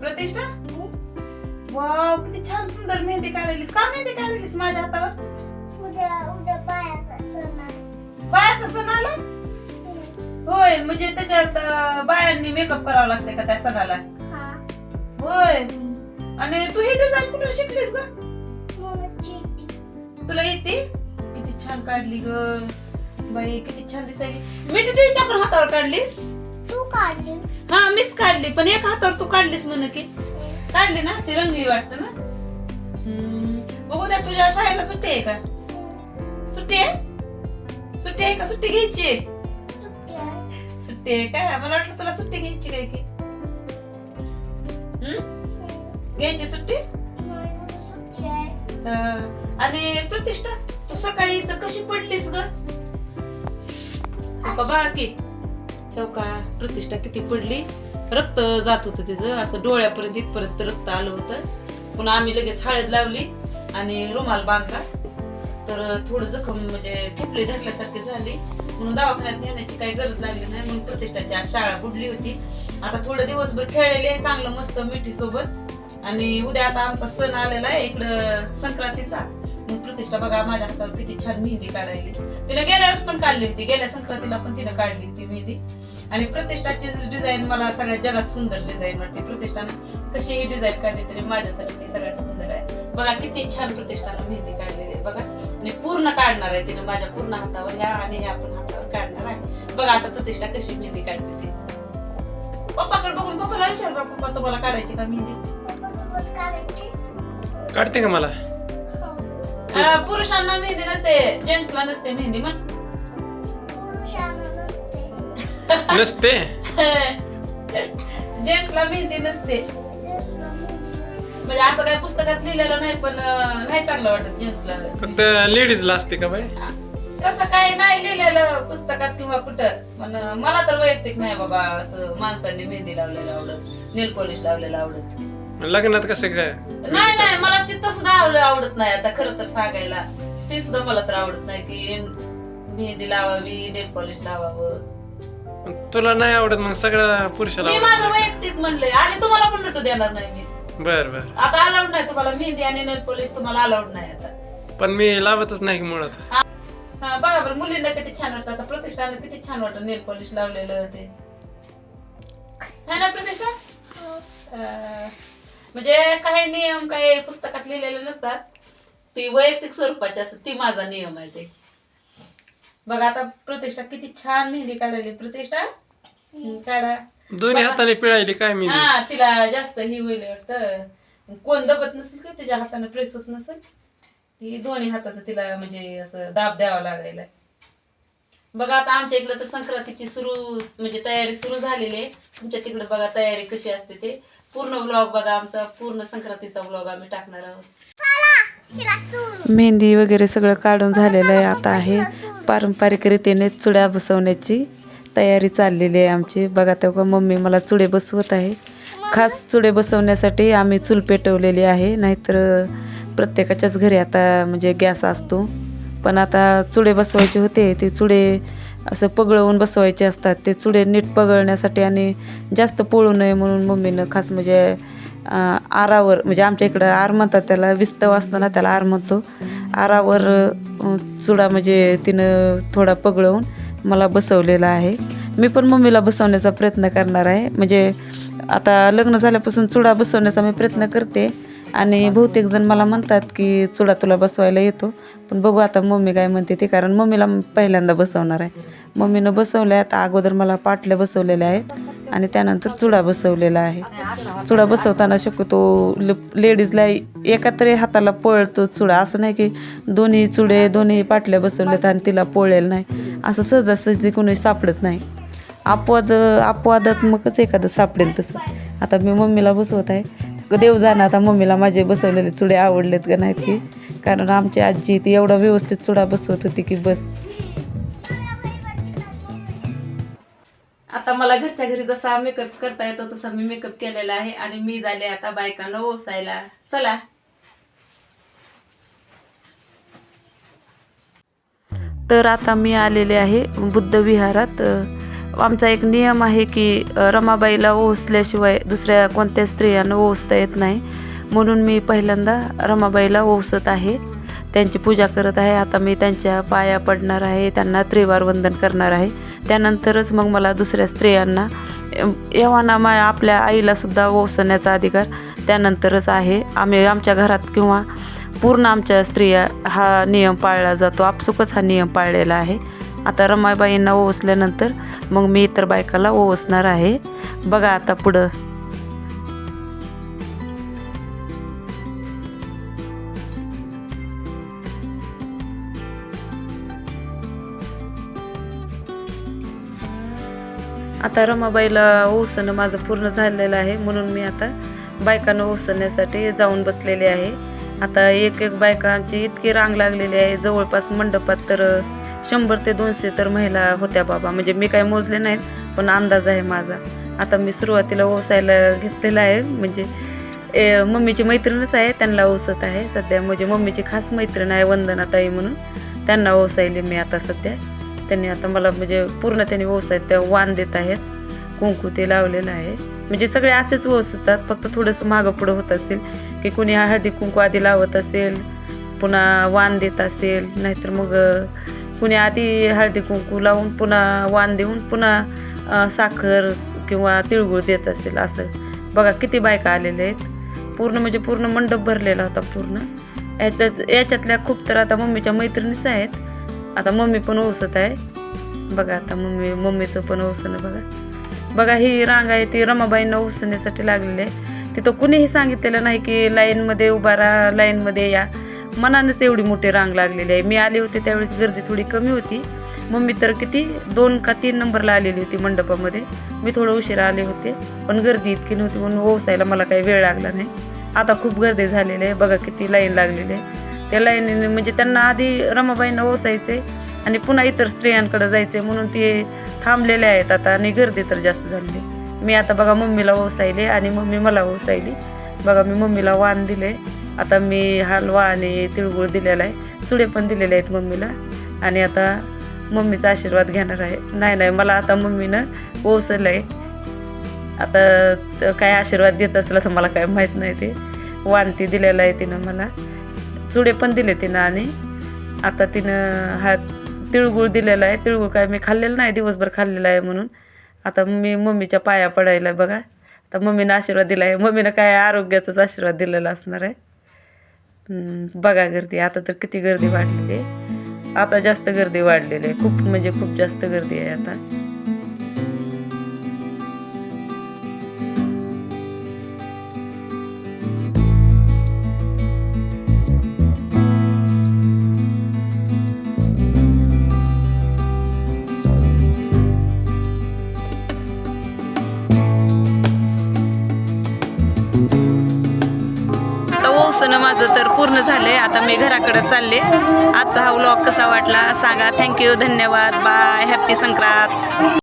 प्रतिष्ठा? वाव किती छान सुंदर मेहंदी काढलीस का मेहंदी काढलीस माझ्या हातावर? उद्या उद्या बायाचा सण आहे. बायाचा सण आला? होय म्हणजे त्याच्यात अं, बायांनी मेकअप करावा लागते का त्या सणाला? हा. होय. आणि तू ही डिझाईन कुठून शिकलीस ग? तुला येते? किती छान काढली ग. बाई किती छान दिसायली. मिठी तिच्या पण हातावर काढलीस? काढली. हा मीच काढली पण एक हातावर तू काढलीस म्हण की. काढली ना? ती रंगली वाटत ना? हम्म, बघू द्या तुझ्या शाळेला सुट्टी आहे का? सुट्टी आहे? सुट्टी आहे का? सुट्टी घ्यायची आहे? सुट्टी आहे. सुट्टी आहे का मला वाटलं तुला सुट्टी घ्यायची काय की. हम्म? घ्यायची सुट्टी? मला सुट्टी आहे. अं, आणि प्रतिष्ठा तू सकाळी इथं कशी पडलीस ग? का. बाकी का प्रतिष्ठा किती पडली? रक्त जात होतं तिचं असं डोळ्यापर्यंत इथपर्यंत रक्त आलं होतं. पुन्हा आम्ही लगेच हळद लावली आणि रुमाल बांधला. तर थोडं जखम म्हणजे खेपली धरल्यासारखी झाली. म्हणून दवाखान्यात नेण्याची काही गरज लागली नाही. म्हणून प्रतिष्ठाची आज शाळा बुडली होती. आता थोडं दिवसभर खेळलेले चांगलं मस्त मिठी सोबत. आणि उद्या आता आमचा सण आलेला आहे. इकडं संक्रांतीचा. प्रतिष्ठा बघा माझ्या हातावर किती छान मेहंदी काढायली. तिने गेल्या वेळेस पण काढली होती गेल्या संक्रांतीला पण तिने काढली होती मेहंदी. आणि प्रतिष्ठाची डिझाईन मला सगळ्या जगात सुंदर डिझाईन वाटते. प्रतिष्ठाने कशी ही डिझाईन काढली तरी माझ्यासाठी ती सगळ्यात सुंदर आहे. बघा किती छान प्रतिष्ठानं मेहंदी काढलेली आहे. बघा आणि पूर्ण काढणार आहे तिने माझ्या पूर्ण हातावर ह्या आणि ह्या पण हातावर काढणार आहे. बघा आता प्रतिष्ठा कशी मेहंदी काढते ती. पप्पाकडे बघून पप्पाला विचार पप्पा तुम्हाला काढायची का मेहंदी? काढते का मला? अं, पुरुषांना मेहंदी नसते जेंट्सला नसते मेहंदी म्हण. पुरुषांना नसते. नसते? जेंट्सला मेहंदी नसते. म्हणजे असं काही पुस्तकात लिहिलेलं नाही पण अं, नाही चांगलं वाटत जेंट्सला फक्त लेडीजला असते का बाई? तसं काही नाही लिहिलेलं पुस्तकात किंवा कुठं. पण अं, मला तर वैयक्तिक नाही बाबा असं माणसांनी मेहंदी लावलेलं आवडत नेल पॉलिश लावलेलं आवडत. लग्नात कसं काय? नाही नाही मला तिथं सुद्धा आवड- आवडत नाही. आता खरं तर सांगायला ते सुद्धा मला तर आवडत नाही की मेहंदी लावावी नेल पॉलिश लावावं. तुला नाही आवडत मग सगळ्या पुरुषाला मी माझं वैयक्तिक म्हणलंय. आणि तुम्हाला पण नटू देणार नाही मी. बर बर. आता अलाउड नाही तुम्हाला मेहंदी आणि नेल पॉलिश तुम्हाला अलाउड नाही आता. पण मी लावतच नाही की मुळात. हा बघा बरं मुलींना किती छान वाटतं. आता प्रतिष्ठानं किती छान वाटतं नेल पॉलिश लावलेलं ते. है ना प्रतिष्ठा? हो. अं, म्हणजे काही नियम काही पुस्तकात लिहिलेले नसतात. ती वैयक्तिक स्वरूपाची असतात. ती माझा नियम आहे ते. बघा आता प्रतिष्ठा किती छान मेहंदी काढायली. प्रतिष्ठा काढा. दोन्ही. हाताने पिळायली काय मी हा तिला जास्त ही होईल वाटतं. कोण दबत नसेल का तिच्या हाताने प्रेस होत नसेल? ती दोन्ही हाताचं तिला म्हणजे असं दाब द्यावा लागायला. बघा आता आमच्या इकडे तर संक्रांतीची सुरू म्हणजे तयारी सुरू झालेली आहे. तुमच्या तिकडे बघा तयारी कशी असते ते. पूर्ण ब्लॉग बघा आमचा पूर्ण संक्रांतीचा ब्लॉग आम्ही टाकणार आहोत. मेहंदी वगैरे सगळं काढून झालेलं आहे आता आहे. पारंपरिक रीतीने चुड्या बसवण्याची तयारी चाललेली आहे आमची. बघा तेव्हा मम्मी मला चुडे बसवत आहे. खास चुडे बसवण्यासाठी आम्ही चूल पेटवलेली आहे. नाहीतर प्रत्येकाच्याच घरी आता म्हणजे गॅस असतो. पण आता चुडे बसवायचे होते ते चुडे असं पगळवून बसवायचे असतात. ते चुडे नीट पगळण्यासाठी आणि जास्त पोळू नये म्हणून मम्मीनं खास म्हणजे आरावर म्हणजे आमच्या इकडं आर म्हणतात त्याला विस्तव असतो ना त्याला आर म्हणतो. आरावर चुडा म्हणजे तिनं थोडा पगळवून मला बसवलेला आहे. मी पण मम्मीला बसवण्याचा प्रयत्न करणार आहे. म्हणजे आता लग्न झाल्यापासून चुडा बसवण्याचा मी प्रयत्न करते. आणि बहुतेक जण मला म्हणतात की चुडा तुला बसवायला येतो. पण बघू आता मम्मी काय म्हणते ते कारण मम्मीला पहिल्यांदा बसवणार आहे. मम्मीनं बसवल्या आता अगोदर मला पाटल्या बसवलेल्या आहेत आणि त्यानंतर चुडा बसवलेला आहे. चुडा बसवताना शक्यतो लेडीजला एकातरी हाताला पळतो चुडा. असं नाही की दोन्ही चुडे दोन्ही पाटल्या बसवल्यात आणि तिला पोळेल नाही. असं सहजासहजी कोणी सापडत नाही. अपवाद अपवादात्मकच एखादं सापडेल तसं. आता मी मम्मीला बसवत आहे. देव जाणं आता मम्मीला माझे बसवलेले चुडे आवडलेत का नाहीत की? कारण आमची आजी ती एवढा व्यवस्थित चुडा बसवत होती की बस. आता मला घरच्या घरी जसा मेकअप करता येतो तसा मी मेकअप केलेला आहे आणि मी झाले आता बायकांना ओसायला. चला. तर आता मी आलेले आहे बुद्ध विहारात. आमचा एक नियम आहे की रमाबाईला ओसल्याशिवाय दुसऱ्या कोणत्या स्त्रियांना ओसता येत नाही. म्हणून मी पहिल्यांदा रमाबाईला ओसत आहे. त्यांची पूजा करत आहे. आता मी त्यांच्या पाया पडणार आहे. त्यांना त्रिवार वंदन करणार आहे. त्यानंतरच मग मला दुसऱ्या स्त्रियांना एव्हाना मा आपल्या आईलासुद्धा ओसण्याचा अधिकार त्यानंतरच आहे. आम्ही आमच्या घरात किंवा पूर्ण आमच्या स्त्रिया हा नियम पाळला जातो. आपसुकच हा नियम पाळलेला आहे. आता रमाबाईंना ओवसल्यानंतर मग मी इतर बायकाला ओवसणार आहे. बघा आता पुढं. आता रमाबाईला ओसणं माझं पूर्ण झालेलं आहे म्हणून मी आता बायकांना ओसण्यासाठी जाऊन बसलेले आहे. आता एक एक बायकांची इतकी रांग लागलेली आहे जवळपास मंडपात तर शंभर ते दोनशे तर महिला होत्या बाबा. म्हणजे मी काही मोजले नाहीत पण अंदाज आहे माझा. आता मी सुरुवातीला ओसायला घेतलेला आहे. म्हणजे ए, मम्मीची मैत्रीणच आहे त्यांना ओसत आहे सध्या. म्हणजे मम्मीची खास मैत्रीण आहे वंदनाताई म्हणून. त्यांना ओसायले मी आता सध्या. त्यांनी आता मला म्हणजे पूर्ण त्यांनी ओसायत त्या वाण देत आहेत. कुंकू ते लावलेलं आहे. म्हणजे सगळे असेच ओसतात फक्त थोडंसं मागं पुढं होत असेल की कुणी हळदी कुंकू आधी लावत असेल पुन्हा वाण देत असेल नाहीतर मग कुणी आधी हळदी कुंकू लावून पुन्हा वाण देऊन पुन्हा साखर किंवा तिळगुळ देत असेल असं. बघा किती बायका आलेल्या आहेत. पूर्ण म्हणजे पूर्ण मंडप भरलेला होता पूर्ण. याच्यात याच्यातल्या खूप तर आता मम्मीच्या मैत्रिणीच आहेत. आता मम्मी पण ओसत आहे. बघा आता मम्मी मम्मीचं पण ओसणं बघा. बघा ही रांग आहे ती रमाबाईंना उसण्यासाठी लागलेली आहे. तिथं कुणीही सांगितलेलं नाही की लाईनमध्ये उभा राहा लाईनमध्ये या. मनानंच एवढी मोठी रांग लागलेली आहे. मी आले होते त्यावेळेस गर्दी थोडी कमी होती. मम्मी तर किती दोन का तीन नंबरला आलेली होती मंडपामध्ये. मी थोडं उशिरा आले होते पण गर्दी इतकी नव्हती म्हणून ओसायला मला काही वेळ लागला नाही. आता खूप गर्दी झालेली आहे. बघा किती लाईन लागलेली आहे. त्या लाईनीने म्हणजे त्यांना आधी रमाबाईंना ओसायचे आणि पुन्हा इतर स्त्रियांकडे जायचे म्हणून ते थांबलेले आहेत आता आणि गर्दी तर जास्त झालेली मी आता बघा मम्मीला ओसायले आणि मम्मी मला ओसायली. बघा मी मम्मीला वाण दिले. आता मी हलवा आणि तिळगुळ दिलेला आहे. चुडे पण दिलेले आहेत मम्मीला. आणि आता मम्मीचा आशीर्वाद घेणार आहे. नाही नाही मला आता मम्मीनं पोहोचलं आहे आता काय आशीर्वाद देत असला तर मला काय माहीत नाही ते. वानती दिलेलं आहे तिनं मला. चुडे पण दिले तिनं आणि आता तिनं हा तिळगुळ दिलेला आहे. तिळगुळ काय मी खाल्लेलं नाही दिवसभर खाल्लेला आहे म्हणून. आता मी मम्मीच्या पाया पडायला बघा. आता मम्मीनं आशीर्वाद दिला आहे मम्मीनं काय आरोग्याचाच आशीर्वाद दिलेला असणार आहे. बघा गर्दी. आता तर किती गर्दी वाढलेली आहे. आता जास्त गर्दी वाढलेली आहे. खूप म्हणजे खूप जास्त गर्दी आहे आता. आता माझं तर पूर्ण झालंय. आता मी घराकडे चालले. आजचा हा व्लॉग कसा वाटला सांगा. थँक्यू धन्यवाद. Bye happy Sankrant